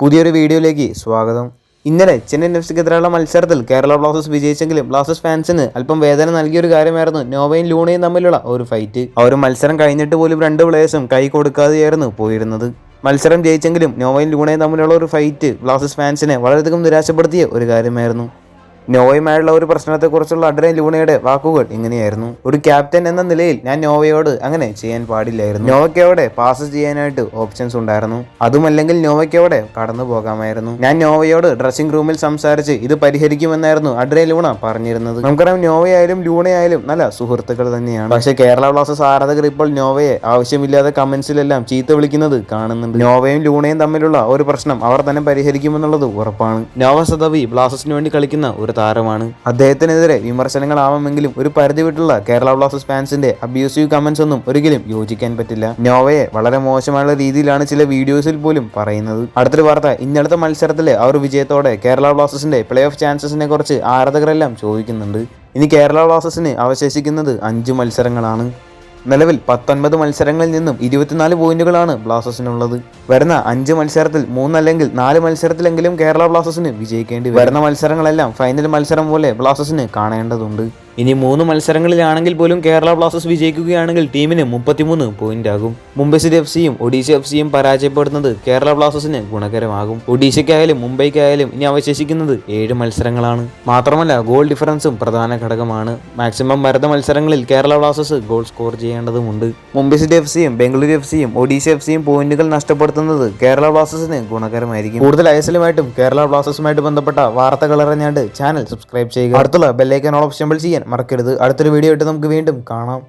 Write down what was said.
പുതിയൊരു വീഡിയോയിലേക്ക് സ്വാഗതം. ഇന്നലെ ചെന്നൈ എഫ് സിക്കെതിരെയുള്ള മത്സരത്തിൽ കേരള ബ്ലാസ്റ്റേഴ്സ് വിജയിച്ചെങ്കിലും ബ്ലാസ്റ്റേഴ്സ് ഫാൻസിന് അല്പം വേദന നൽകിയ ഒരു കാര്യമായിരുന്നു നോവയും ലൂണയും തമ്മിലുള്ള ഒരു ഫൈറ്റ്. ആ ഒരു മത്സരം കഴിഞ്ഞിട്ട് പോലും രണ്ട് പ്ലേയേഴ്സും കൈ കൊടുക്കാതെയായിരുന്നു പോയിരുന്നത്. മത്സരം ജയിച്ചെങ്കിലും നോവയും ലൂണയും തമ്മിലുള്ള ഒരു ഫൈറ്റ് ബ്ലാസ്റ്റേഴ്സ് ഫാൻസിനെ വളരെയധികം നിരാശപ്പെടുത്തിയ ഒരു കാര്യമായിരുന്നു. നോവയുമായുള്ള ഒരു പ്രശ്നത്തെക്കുറിച്ചുള്ള അഡ്രൈൻ ലൂണയുടെ വാക്കുകൾ ഇങ്ങനെയായിരുന്നു. ഒരു ക്യാപ്റ്റൻ എന്ന നിലയിൽ ഞാൻ നോവയോട് അങ്ങനെ ചെയ്യാൻ പാടില്ലായിരുന്നു. നോവയ്ക്ക് അവിടെ പാസ് ചെയ്യാനായിട്ട് ഓപ്ഷൻസ് ഉണ്ടായിരുന്നു. അതുമല്ലെങ്കിൽ നോവയ്ക്ക് അവിടെ കടന്നു പോകാമായിരുന്നു. ഞാൻ നോവയോട് ഡ്രസ്സിംഗ് റൂമിൽ സംസാരിച്ച് ഇത് പരിഹരിക്കുമെന്നായിരുന്നു അഡ്രൈൻ ലൂണ പറഞ്ഞിരുന്നത്. നമുക്കറിയാം നോവയായാലും ലൂണയായാലും നല്ല സുഹൃത്തുക്കൾ തന്നെയാണ്. പക്ഷേ കേരള ബ്ലാസ്റ്റേഴ്സ് ആരാധകർ ഇപ്പോൾ നോവയെ ആവശ്യമില്ലാതെ കമന്റ്സിലെല്ലാം ചീത്ത വിളിക്കുന്നത് കാണുന്നുണ്ട്. നോവയും ലൂണയും തമ്മിലുള്ള ഒരു പ്രശ്നം അവർ തന്നെ പരിഹരിക്കുമെന്നുള്ളത് ഉറപ്പാണ്. നോവ സദവി ബ്ലാസ്റ്റേഴ്സിന് വേണ്ടി കളിക്കുന്ന ഒരു താരമാണ്. അദ്ദേഹത്തിനെതിരെ വിമർശനങ്ങളാവാമെങ്കിലും ഒരു പരിധി വിട്ടുള്ള കേരള ബ്ലാസ്റ്റേഴ്സ് ഫാൻസിന്റെ അബ്യൂസീവ് കമന്റ്സ് ഒന്നും ഒരിക്കലും യോജിക്കാൻ പറ്റില്ല. നോവയെ വളരെ മോശമായുള്ള രീതിയിലാണ് ചില വീഡിയോസിൽ പോലും പറയുന്നത്. അടുത്തൊരു വാർത്ത ഇന്നലത്തെ മത്സരത്തിലെ അവർ വിജയത്തോടെ കേരള ബ്ലാസ്റ്റേഴ്സിന്റെ പ്ലേ ഓഫ് ചാൻസസിനെ കുറിച്ച് ആരാധകരെല്ലാം ചോദിക്കുന്നുണ്ട്. ഇനി കേരള ബ്ലാസ്റ്റേഴ്സിന് അവശേഷിക്കുന്നത് അഞ്ച് മത്സരങ്ങളാണ്. നിലവിൽ പത്തൊൻപത് മത്സരങ്ങളിൽ നിന്നും ഇരുപത്തിനാല് പോയിന്റുകളാണ് ബ്ലാസ്റ്റേഴ്സിനുള്ളത്. വരുന്ന അഞ്ച് മത്സരത്തിൽ മൂന്നല്ലെങ്കിൽ നാല് മത്സരത്തിലെങ്കിലും കേരള ബ്ലാസ്റ്റേഴ്സിന് വിജയിക്കേണ്ടി വരും. വരുന്ന മത്സരങ്ങളെല്ലാം ഫൈനൽ മത്സരം പോലെ ബ്ലാസ്റ്റേഴ്സിന് കാണേണ്ടതുണ്ട്. ഇനി മൂന്ന് മത്സരങ്ങളിലാണെങ്കിൽ പോലും കേരള ബ്ലാസ്റ്റേഴ്സ് വിജയിക്കുകയാണെങ്കിൽ ടീമിന് മുപ്പത്തിമൂന്ന് പോയിന്റ് ആകും. മുംബൈ സിറ്റി എഫ് സിയും ഒഡീഷ എഫ് സിയും പരാജയപ്പെടുന്നത് കേരള ബ്ലാസ്റ്റേഴ്സിന് ഗുണകരമാകും. ഒഡീഷയ്ക്കായാലും മുംബൈക്കായാലും ഇനി അവശേഷിക്കുന്നത് ഏഴ് മത്സരങ്ങളാണ്. മാത്രമല്ല ഗോൾ ഡിഫറൻസും പ്രധാന ഘടകമാണ്. മാക്സിമം വരുന്ന മത്സരങ്ങളിൽ കേരള ബ്ലാസ്റ്റേഴ്സ് ഗോൾ സ്കോർ ചെയ്യേണ്ടതുമുണ്ട്. മുംബൈ സിറ്റി എഫ് സിയും ബംഗളൂരു എഫ് സിയും ഒഡീഷ എഫ് സിയും പോയിന്റുകൾ നഷ്ടപ്പെടുത്തുന്നത് കേരള ബ്ലാസ്റ്റേഴ്സിന് ഗുണകരമായിരിക്കും. കൂടുതൽ ഐ എസ് എല്ലുമായിട്ടും കേരള ബ്ലാസ്റ്റേഴ്സുമായിട്ട് ബന്ധപ്പെട്ട വാർത്തകൾ അറിഞ്ഞാണ്ട് ചാനൽ സബ്സ്ക്രൈബ് ചെയ്യുക. അടുത്തുള്ള ബെല്ലൈക്കൻ ഓൾ ഓപ്ഷൻ ചെയ്യാൻ മറക്കരുത്. അടുത്തൊരു വീഡിയോ ആയിട്ട് നമുക്ക് വീണ്ടും കാണാം.